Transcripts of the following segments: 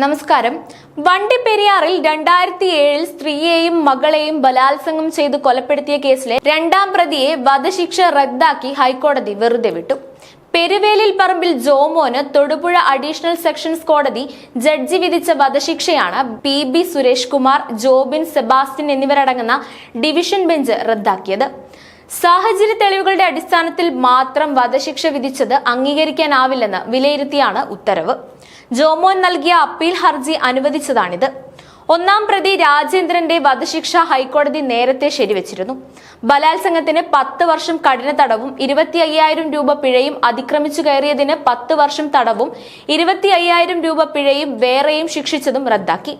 നമസ്കാരം. വണ്ടിപ്പെരിയാറിൽ രണ്ടായിരത്തി ഏഴിൽ സ്ത്രീയെയും മകളെയും ബലാത്സംഗം ചെയ്ത് കൊലപ്പെടുത്തിയ കേസിലെ രണ്ടാം പ്രതിയെ വധശിക്ഷ റദ്ദാക്കി ഹൈക്കോടതി വെറുതെ വിട്ടു. പെരുവേലിൽ പറമ്പിൽ ജോമോന് തൊടുപുഴ അഡീഷണൽ സെക്ഷൻസ് കോടതി ജഡ്ജി വിധിച്ച വധശിക്ഷയാണ് P B Suresh Kumar Jobin Sebastian എന്നിവരടങ്ങുന്ന ഡിവിഷൻ ബെഞ്ച് റദ്ദാക്കിയത്. സാഹചര്യ തെളിവുകളുടെ അടിസ്ഥാനത്തിൽ മാത്രം വധശിക്ഷ വിധിച്ചത് അംഗീകരിക്കാനാവില്ലെന്ന് വിലയിരുത്തിയാണ് ഉത്തരവ്. ജോമോൻ നൽകിയ അപ്പീൽ ഹർജി അനുവദിച്ചതാണിത്. ഒന്നാം പ്രതി രാജേന്ദ്രന്റെ വധശിക്ഷ ഹൈക്കോടതി നേരത്തെ ശരിവച്ചിരുന്നു. ബലാത്സംഗത്തിന് പത്ത് വർഷം കഠിന തടവും ഇരുപത്തി അയ്യായിരം രൂപ പിഴയും അതിക്രമിച്ചു കയറിയതിന് പത്ത് വർഷം തടവും ഇരുപത്തി അയ്യായിരം രൂപ പിഴയും വേറെയും ശിക്ഷിച്ചതും റദ്ദാക്കി.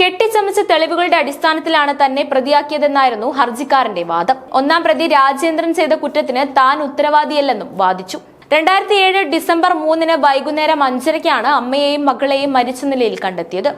കെട്ടിച്ചമച്ച തെളിവുകളുടെ അടിസ്ഥാനത്തിലാണ് തന്നെ പ്രതിയാക്കിയതെന്നായിരുന്നു ഹർജിക്കാരന്റെ വാദം. ഒന്നാം പ്രതി രാജേന്ദ്രൻ ചെയ്ത കുറ്റത്തിന് താൻ ഉത്തരവാദിയല്ലെന്നും വാദിച്ചു. രണ്ടായിരത്തി ഏഴ് ഡിസംബർ മൂന്നിന് വൈകുന്നേരം അഞ്ചരയ്ക്കാണ് അമ്മയെയും മകളെയും മരിച്ച നിലയിൽ കണ്ടെത്തിയത്.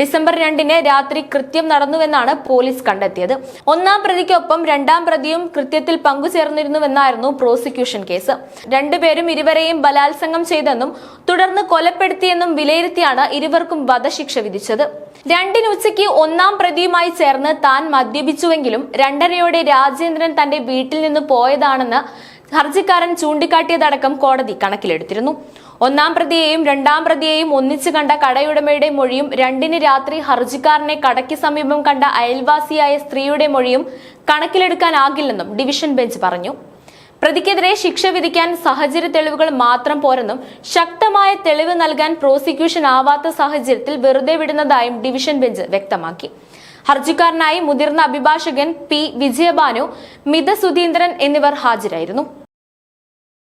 ഡിസംബർ രണ്ടിന് രാത്രി കൃത്യം നടന്നുവെന്നാണ് പോലീസ് കണ്ടെത്തിയത്. ഒന്നാം പ്രതിക്കൊപ്പം രണ്ടാം പ്രതിയും കൃത്യത്തിൽ പങ്കുചേർന്നിരുന്നുവെന്നായിരുന്നു പ്രോസിക്യൂഷൻ കേസ്. രണ്ടുപേരും ഇരുവരെയും ബലാത്സംഗം ചെയ്തെന്നും തുടർന്ന് കൊലപ്പെടുത്തിയെന്നും വിലയിരുത്തിയാണ് ഇരുവർക്കും വധശിക്ഷ വിധിച്ചത്. രണ്ടിന് ഉച്ചയ്ക്ക് ഒന്നാം പ്രതിയുമായി ചേർന്ന് താൻ മദ്യപിച്ചുവെങ്കിലും രണ്ടരയോടെ രാജേന്ദ്രൻ തന്റെ വീട്ടിൽ നിന്ന് പോയതാണെന്ന് ഹർജിക്കാരൻ ചൂണ്ടിക്കാട്ടിയതടക്കം കോടതി കണക്കിലെടുത്തിരുന്നു. ഒന്നാം പ്രതിയെയും രണ്ടാം പ്രതിയെയും ഒന്നിച്ചു കണ്ട കടയുടമയുടെ മൊഴിയും രണ്ടിന് രാത്രി ഹർജിക്കാരനെ കടയ്ക്ക് സമീപം കണ്ട അയൽവാസിയായ സ്ത്രീയുടെ മൊഴിയും കണക്കിലെടുക്കാനാകില്ലെന്നും ഡിവിഷൻ ബെഞ്ച് പറഞ്ഞു. പ്രതിക്കെതിരെ ശിക്ഷ വിധിക്കാൻ സാഹചര്യ തെളിവുകൾ മാത്രം പോരെന്നും ശക്തമായ തെളിവ് നൽകാൻ പ്രോസിക്യൂഷൻ ആവാത്ത സാഹചര്യത്തിൽ വെറുതെ വിടുന്നതായും ഡിവിഷൻ ബെഞ്ച് വ്യക്തമാക്കി. ഹർജിക്കാരനായി മുതിർന്ന അഭിഭാഷകൻ പി വിജയബാനു മിത സുധീന്ദ്രൻ എന്നിവർ ഹാജരായിരുന്നു.